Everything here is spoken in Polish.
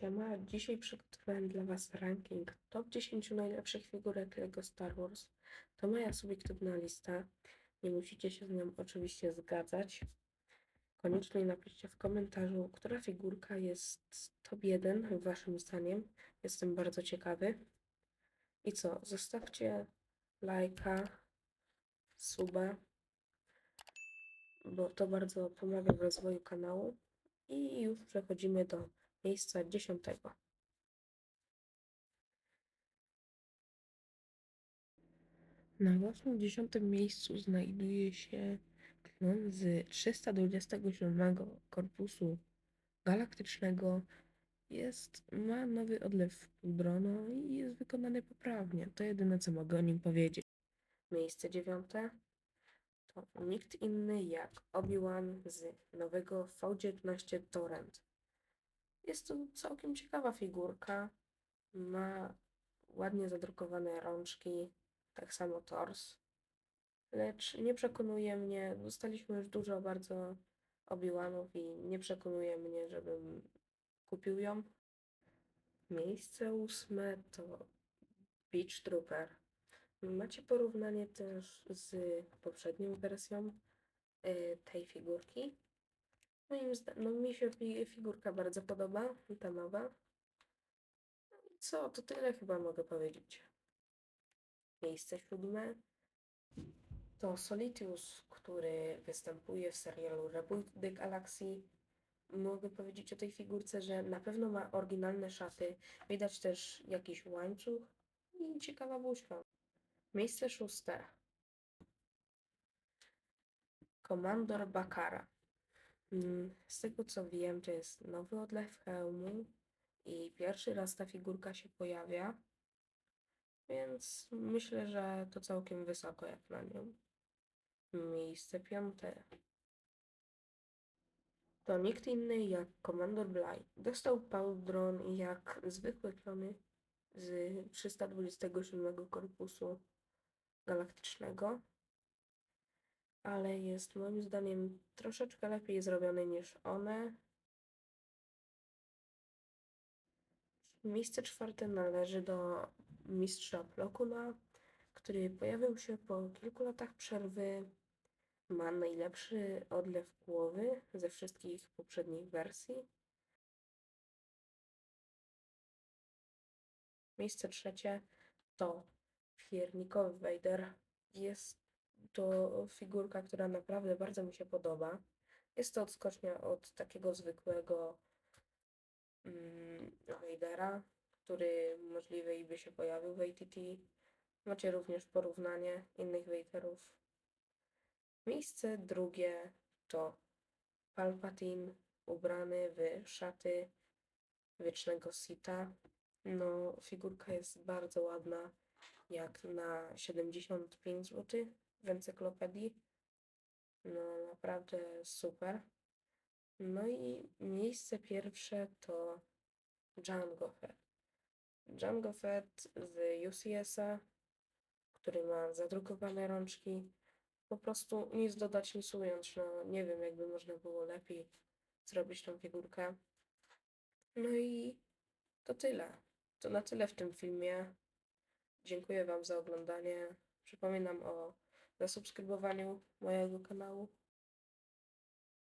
Siema, dzisiaj przygotowałem dla Was ranking top 10 najlepszych figurek LEGO Star Wars. To moja subiektywna lista. Nie musicie się z nią oczywiście zgadzać. Koniecznie napiszcie w komentarzu, która figurka jest top 1 Waszym zdaniem. Jestem bardzo ciekawy. I co, zostawcie lajka, suba, bo to bardzo pomaga w rozwoju kanału. I już przechodzimy do miejsca dziesiątego. Na właśnie dziesiątym miejscu znajduje się klon z 327 korpusu galaktycznego. Jest, ma nowy odlew pudrono i jest wykonany poprawnie. To jedyne, co mogę o nim powiedzieć. Miejsce dziewiąte to nikt inny jak Obi-Wan z nowego V19 Torrent. Jest to całkiem ciekawa figurka. Ma ładnie zadrukowane rączki, tak samo tors. Lecz nie przekonuje mnie, dostaliśmy już dużo bardzo Obi-Wanów i nie przekonuje mnie, żebym kupił ją. Miejsce ósme to Beach Trooper. Macie porównanie też z poprzednią wersją y, tej figurki. Moim zdaniem, no mi się fi- figurka bardzo podoba, ta nowa. No co, to tyle chyba mogę powiedzieć. Miejsce siódme to Solitius, który występuje w serialu Reboot the Galaxy. Mogę powiedzieć o tej figurce, że na pewno ma oryginalne szaty. Widać też jakiś łańcuch i ciekawa buźka. Miejsce szóste. Komandor Bakara. Mm, Z tego co wiem, to jest nowy odlew hełmu i pierwszy raz ta figurka się pojawia, więc myślę, że to całkiem wysoko jak na nią. Miejsce piąte. To nikt inny jak Komandor Bly. Dostał Paldron jak zwykłe klony z 327 korpusu galaktycznego ale jest moim zdaniem troszeczkę lepiej zrobiony niż one. Miejsce czwarte należy do mistrza Plokuna, który pojawił się po kilku latach przerwy. Ma najlepszy odlew głowy ze wszystkich poprzednich wersji. Miejsce trzecie to piernikowy Vader. Jest to figurka, która naprawdę bardzo mi się podoba. Jest to odskocznia od takiego zwykłego mm, który możliwe i by się pojawił w ATT. Macie również porównanie innych Vaderów. Miejsce drugie to Palpatine ubrany w szaty wiecznego Sita. No, figurka jest bardzo ładna, jak na 75 zł w encyklopedii. No, naprawdę super. No i miejsce pierwsze to Django Fett. Django Fett z UCS-a, który ma zadrukowane rączki. Po prostu nic dodać, nic ująć. No, nie wiem, jakby można było lepiej zrobić tą figurkę. No i to tyle. To na tyle w tym filmie. Dziękuję Wam za oglądanie. Przypominam o zasubskrybowaniu mojego kanału.